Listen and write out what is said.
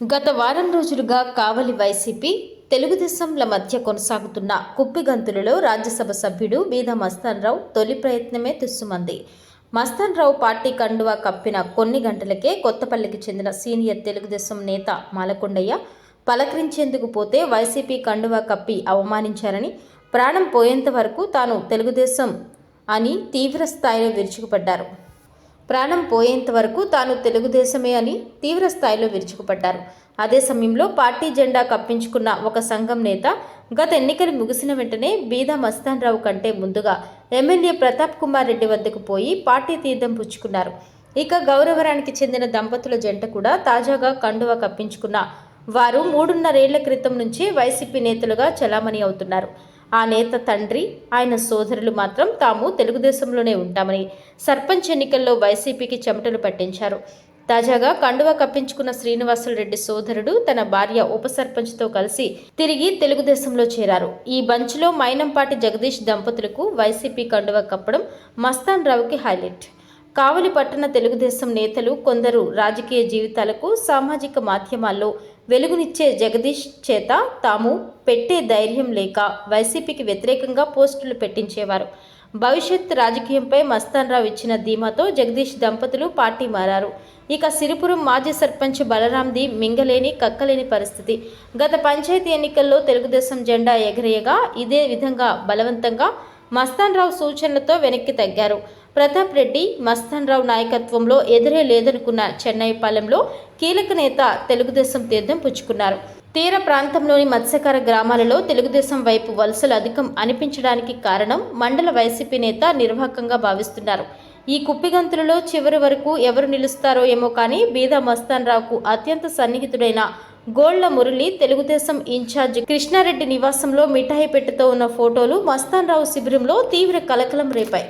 గత వారం రోజులుగా కావలి వైసీపీ తెలుగుదేశంల మధ్య కొనసాగుతున్న కుప్పిగంతులలో రాజ్యసభ సభ్యుడు బీద మస్తాన్రావు తొలి ప్రయత్నమే తుస్సుమంది. మస్తాన్రావు పార్టీ కండువా కప్పిన కొన్ని గంటలకే కొత్తపల్లికి చెందిన సీనియర్ తెలుగుదేశం నేత మాలకొండయ్య పలకరించేందుకు పోతే వైసీపీ కండువా కప్పి అవమానించారని ప్రాణం పోయేంత వరకు తాను తెలుగుదేశం అని తీవ్ర స్థాయిలో విరుచుకుపడ్డారు. ప్రాణం పోయేంత వరకు తాను తెలుగుదేశమే అని తీవ్ర స్థాయిలో విరుచుకుపడ్డారు. అదే సమయంలో పార్టీ జెండా కప్పించుకున్న ఒక సంఘం నేత గత ఎన్నికలు ముగిసిన వెంటనే బీదా మస్తాన్రావు కంటే ముందుగా ఎమ్మెల్యే ప్రతాప్ కుమార్ రెడ్డి వద్దకు పోయి పార్టీ తీర్థం పుచ్చుకున్నారు. ఇక గౌరవరానికి చెందిన దంపతుల జంట కూడా తాజాగా కండువ కప్పించుకున్న వారు మూడున్నరేళ్ళ క్రితం నుంచి వైసీపీ నేతలుగా చలామణి అవుతున్నారు. ఆ నేత తండ్రి ఆయన సోదరులు మాత్రం తాము తెలుగుదేశంలోనే ఉంటామని సర్పంచ్ ఎన్నికల్లో వైసీపీకి చెమటలు పట్టించారు. తాజాగా కండువా కప్పించుకున్న శ్రీనివాసులరెడ్డి సోదరుడు తన భార్య ఉప సర్పంచ్తో కలిసి తిరిగి తెలుగుదేశంలో చేరారు. ఈ బంచ్లో మైనంపాటి జగదీష్ దంపతులకు వైసీపీ కండువా కప్పడం మస్తాన్ రావుకి హైలైట్. కావలి పట్టణ తెలుగుదేశం నేతలు కొందరు రాజకీయ జీవితాలకు సామాజిక మాధ్యమాల్లో వెలుగునిచ్చే జగదీష్ చేత తాము పెట్టే ధైర్యం లేక వైసీపీకి వ్యతిరేకంగా పోస్టులు పెట్టించేవారు. భవిష్యత్ రాజకీయంపై మస్తాన్రావు ఇచ్చిన ధీమాతో జగదీష్ దంపతులు పార్టీ మారారు. ఇక సిరిపురం మాజీ సర్పంచ్ బలరాంది మింగలేని కక్కలేని పరిస్థితి. గత పంచాయతీ ఎన్నికల్లో తెలుగుదేశం జెండా ఎగరేయగా ఇదే విధంగా బలవంతంగా మస్తాన్రావు సూచనలతో వెనక్కి తగ్గారు. ప్రతాప్ రెడ్డి మస్తాన్రావు నాయకత్వంలో ఎదురే లేదనుకున్న చెన్నైపాలెంలో కీలక నేత తెలుగుదేశం తీర్థం పుచ్చుకున్నారు. తీర ప్రాంతంలోని మత్స్యకార గ్రామాలలో తెలుగుదేశం వైపు వలసలు అధికం అనిపించడానికి కారణం మండల వైసీపీ నేత నిర్వాహకంగా భావిస్తున్నారు. ఈ కుప్పిగంతులలో చివరి వరకు ఎవరు నిలుస్తారో ఏమో కానీ బీదా మస్తాన్ రావుకు అత్యంత సన్నిహితుడైన గోళ్ళ మురళి తెలుగుదేశం ఇన్ఛార్జ్ కృష్ణారెడ్డి నివాసంలో మిఠాయి పెట్టుతో ఉన్న ఫోటోలు మస్తాన్ రావు శిబిరంలో తీవ్ర కలకలం రేపాయి.